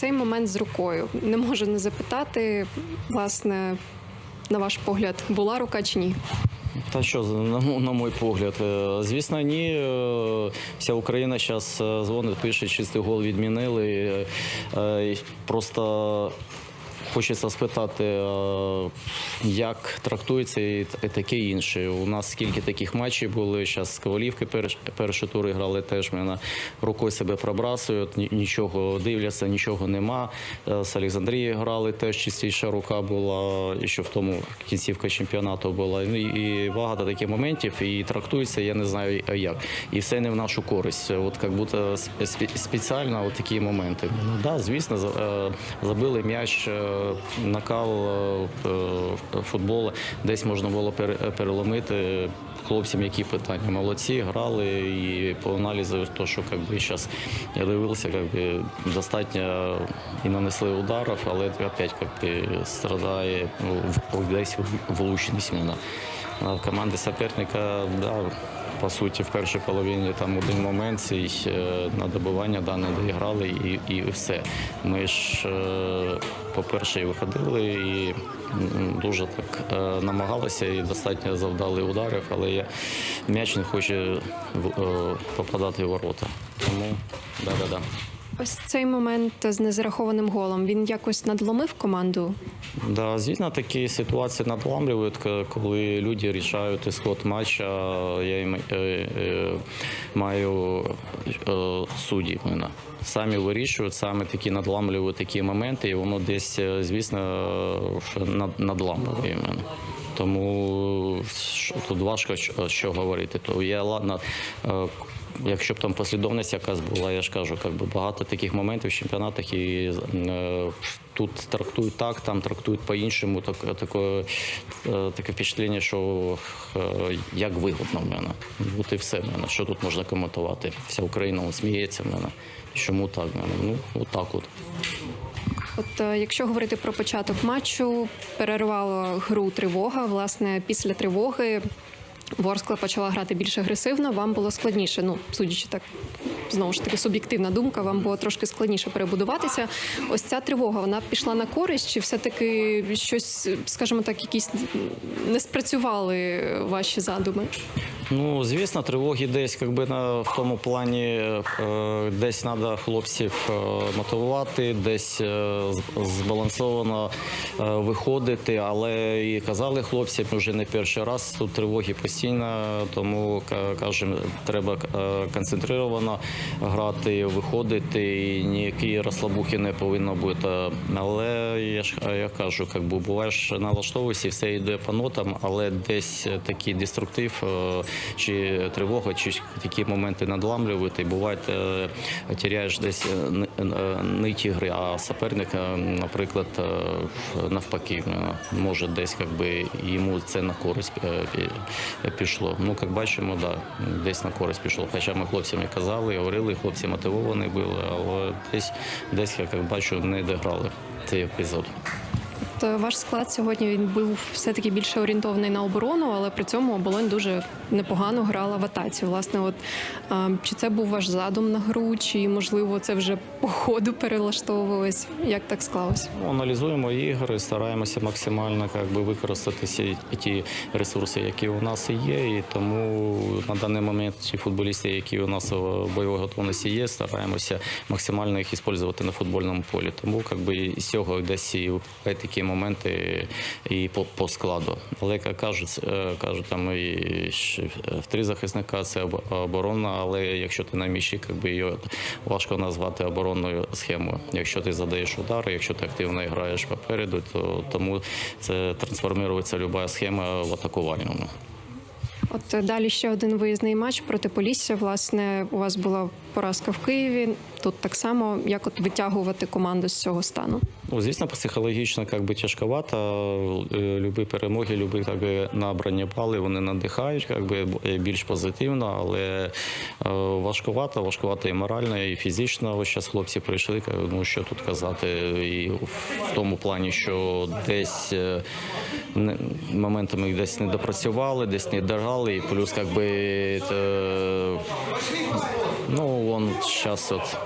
цей момент з рукою. Не можу не запитати, власне, на ваш погляд, була рука чи ні? Та що, на, мой погляд, е, звісно, ні. Е, Вся Україна зараз дзвонить, пише, чистий гол відмінили. Е, е, Просто хочеться спитати, е, як трактується і таке інше. У нас скільки таких матчів були. Зараз з Ковалівки перш, перші тури грали теж мене рукою себе пробрасують, нічого дивляться, нічого нема. Е, З Олександрії грали теж чистіша рука була, і що в тому кінцівка чемпіонату була. Ну, і багато таких моментів, і трактується, я не знаю як. І все не в нашу користь. От як будто сп- спеціально от такі моменти. Ну да, звісно, е, забили м'яч, накал е, е, футболу. Десь можна було переломити. Хлопцям, які питання молодці, грали і по аналізу, то що як би зараз я дивився, як би достатньо і нанесли ударів, але опять як би страдає ну, десь влучність мене. А в команди суперника, да, по суті, в першій половині там один момент цей е, на добивання да, не доіграли і, і все. Ми ж, е, по-перше, виходили і дуже так е, намагалися і достатньо завдали ударів, але я, м'яч не хоче попадати в ворота. Тому да-да-да. Ось цей момент з незарахованим голом. Він якось надломив команду. Да, звісно, такі ситуації надламлюють, коли люди рішають ісход матча. Я е, е, маю е, судді. Самі вирішують, саме такі надламлюють такі моменти, і воно десь, звісно, надламлює мене. Тому тут важко що говорити. То я ладно. Якщо б там послідовність якась була, я ж кажу, як би багато таких моментів в чемпіонатах і е, тут трактують так, там трактують по-іншому. Так, таке, таке впечатлення, що е, як вигодно в мене. От і все в мене. Що тут можна коментувати? Вся Україна сміється в мене. Чому так в мене? Ну, от так от. От е, якщо говорити про початок матчу, перервала гру тривога. Власне, після тривоги Ворскла почала грати більш агресивно. Вам було складніше. Ну, судячи так, знову ж таки, суб'єктивна думка. Вам було трошки складніше перебудуватися. Ось ця тривога вона пішла на користь, чи все-таки щось, скажімо так, якісь не спрацювали ваші задуми? Ну, звісно, тривоги десь якби на в тому плані е, десь треба хлопців е, мотивувати, десь е, збалансовано виходити. Але і казали хлопці вже не перший раз. Тут тривоги постійно, тому ка- кажемо, треба концентровано грати, виходити. І ніякі розслабухи не повинно бути. Але я ж я кажу, як би буваєш налаштовуєшся, все йде по нотам, але десь такий деструктив чи тривога, чи такі моменти надламлюють, і буває, е, теряєш десь е, е, ниті гри, а суперник, наприклад, навпаки, може десь якби йому це на користь пішло. Ну, як бачимо, да, десь на користь пішло. Хоча ми хлопцям і казали, говорили, хлопці мотивовані були, але десь, десь як бачу, не дограли цей епізод. То ваш склад сьогодні він був все-таки більше орієнтований на оборону, але при цьому оболонь дуже непогано грала в атаці. Власне, от чи це був ваш задум на гру, чи можливо це вже по ходу перелаштовувалось? Як так склалось? Ну, Аналізуємо ігри, стараємося максимально би, використати всі ті ресурси, які у нас є. І тому на даний момент ті футболісти, які у нас в бойовій готовності є, стараємося максимально їх використовувати на футбольному полі. Тому як би, з цього десь і такі моменти і по, по складу. Але як кажуть, е, кажуть, там і в три захисника це оборона, але якщо ти на міші, як би, її важко назвати оборонною схемою. Якщо ти задаєш удари, якщо ти активно граєш попереду, то тому це трансформується люба схема в атакувальному. От е, далі ще один виїзний матч проти Полісся. Власне, у вас була поразка в Києві. Тут так само, як от витягувати команду з цього стану? Ну, звісно, психологічно як би тяжковато. Е, Любі перемоги, любі як би, набрані бали, вони надихають як би, більш позитивно, але е, важкувато, важкувато і морально, і фізично. Ось зараз хлопці прийшли, ну що тут казати, і в тому плані, що десь е, моментами десь не допрацювали, десь не дограли, і плюс як би, е, ну, вон зараз от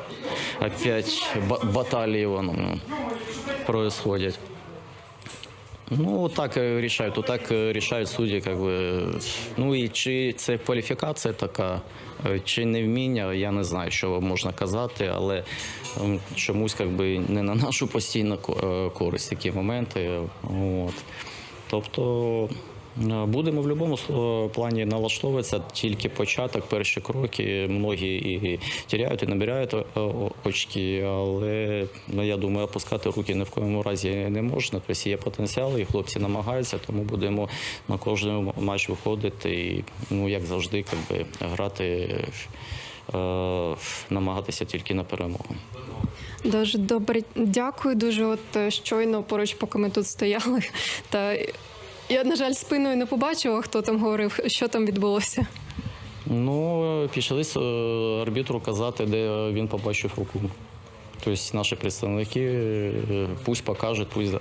опять ба- баталии вон, ну, происходят. Ну, так э, решают, вот так э, решають судді, как би. Ну і чи це кваліфікація така, е, чи невміння, я не знаю, що можна казати, але чомусь как би, не на нашу постійну е, користь такі моменти. От. Тобто будемо в будь-якому плані налаштовуватися, тільки початок, перші кроки. Многі і тіряють, і набирають е, очки, але ну, я думаю, опускати руки ні в коєму разі не можна. Тобто є потенціал, і хлопці намагаються, тому будемо на кожен матч виходити і, ну, як завжди, как би, грати, е, намагатися тільки на перемогу. Дуже добре, дякую. Дуже от е, щойно поруч, поки ми тут стояли. Та я, на жаль, спиною не побачила, хто там говорив, що там відбулося. Ну, пішли е, арбітру казати, де він побачив руку. Тобто наші представники е, пусть покажуть, пусть е,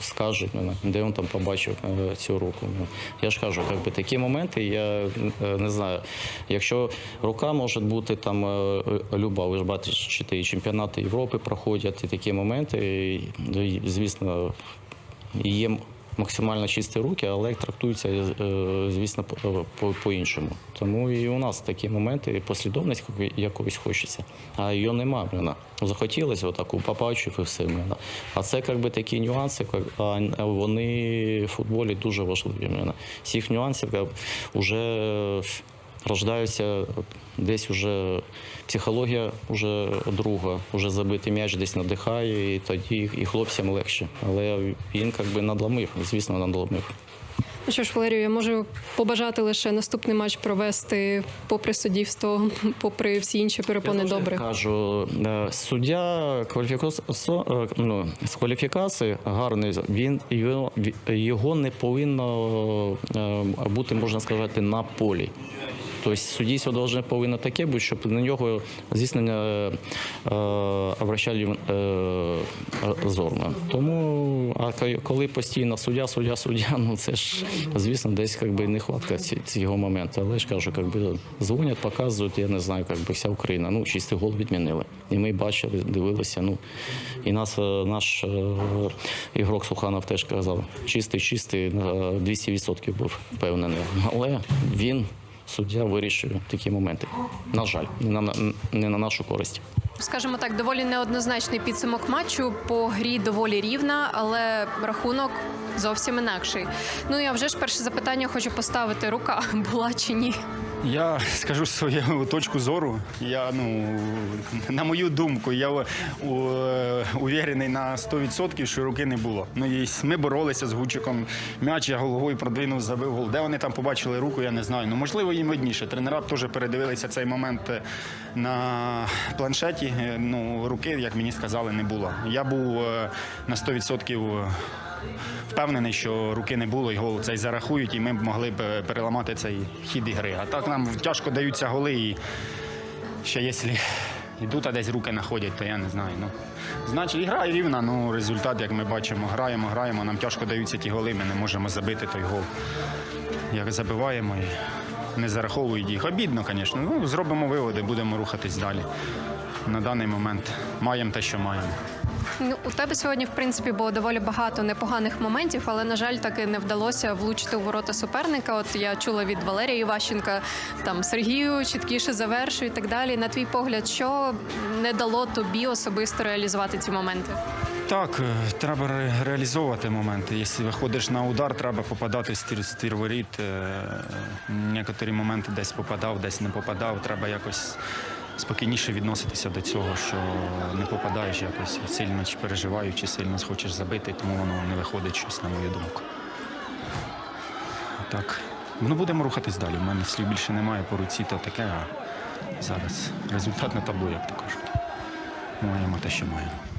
скажуть, ну, де він там побачив цю руку. Ну, Я ж кажу, якби такі моменти, я не знаю. Якщо рука може бути там люба, ви ж бачите, і чемпіонати Європи проходять, і такі моменти, і, звісно, є максимально чисті руки, але трактуються, е, звісно, по- по-іншому. Тому і у нас такі моменти, послідовність якоїсь хочеться, а її нема. Блін. Захотілося отаку побачив і все. Блін. А це якби такі нюанси, вони в футболі дуже важливі. Блін. Всіх нюансів вже рождаються десь уже психологія вже друга, вже забитий м'яч десь надихає, і тоді і хлопцям легше. Але він якби надломив, звісно, надломив. Ну що ж, Валерію, я можу побажати лише наступний матч провести попри суддівство, попри всі інші перепони Я добре. Кажу, е, суддя кваліфіка- е, ну, з кваліфікації гарний. Він його, його не повинно е, бути, можна сказати, на полі. Тобто суддівство должне повинно таке бути, щоб на нього, звісно, не е, обращали е, е, зорно. Тому, а коли постійно суддя, суддя, суддя, ну це ж, звісно, десь якби нехватка цього моменту. Але ж кажу, якби дзвонять, показують, я не знаю, якби вся Україна. Ну, чистий гол відмінили. І ми бачили, дивилися. Ну, і нас, е, наш е, ігрок Суханов теж казав, чистий, чистий, 200% був впевнений. Але він. Суддя вирішує такі моменти. На жаль, не на, не на нашу користь. Скажімо так, доволі неоднозначний підсумок матчу. По грі доволі рівна, але рахунок зовсім інакший. Ну я вже ж перше запитання хочу поставити: рука була чи ні? Я скажу свою точку зору. Я ну на мою думку, я у- уверений на 100%, що руки не було. Ну і ми боролися з Гучиком. М'яч я головою продвинув, забив гол. Де вони там побачили руку, я не знаю. Ну можливо, їм видніше. Тренера теж передивилися цей момент е, на планшеті. Е, Ну руки, як мені сказали, не було. Я був е, на 100% впевнений, що руки не було, і гол цей зарахують, і ми б могли б е, переламати цей хід ігри. А так нам тяжко даються голи, і ще якщо йдуть, а десь руки знаходять, то я не знаю. Ну, значить, ігра рівна, ну результат, як ми бачимо, граємо, граємо, нам тяжко даються ті голи, ми не можемо забити той гол. Як забиваємо і не зараховують їх. Обідно, звісно. Ну, зробимо виводи, будемо рухатись далі. На даний момент маємо те, що маємо. Ну, у тебе сьогодні, в принципі, було доволі багато непоганих моментів, але на жаль, таки не вдалося влучити у ворота суперника. От я чула від Валерія Іващенка там Сергію чіткіше завершує і так далі. На твій погляд, що не дало тобі особисто реалізувати ці моменти? Так, е, треба ре- реалізовувати моменти. Якщо виходиш на удар, треба попадати в стір, стір воріт. Е, Некоторі моменти десь попадав, десь не попадав. Треба якось спокійніше відноситися до цього, що не попадаєш якось сильно чи переживаєш, чи сильно хочеш забити, тому воно не виходить щось, на мою думку. Так. Ну, будемо рухатись далі. У мене слів більше немає по руці, то таке, а зараз результат на табло, як то кажуть. Маємо те, що маємо.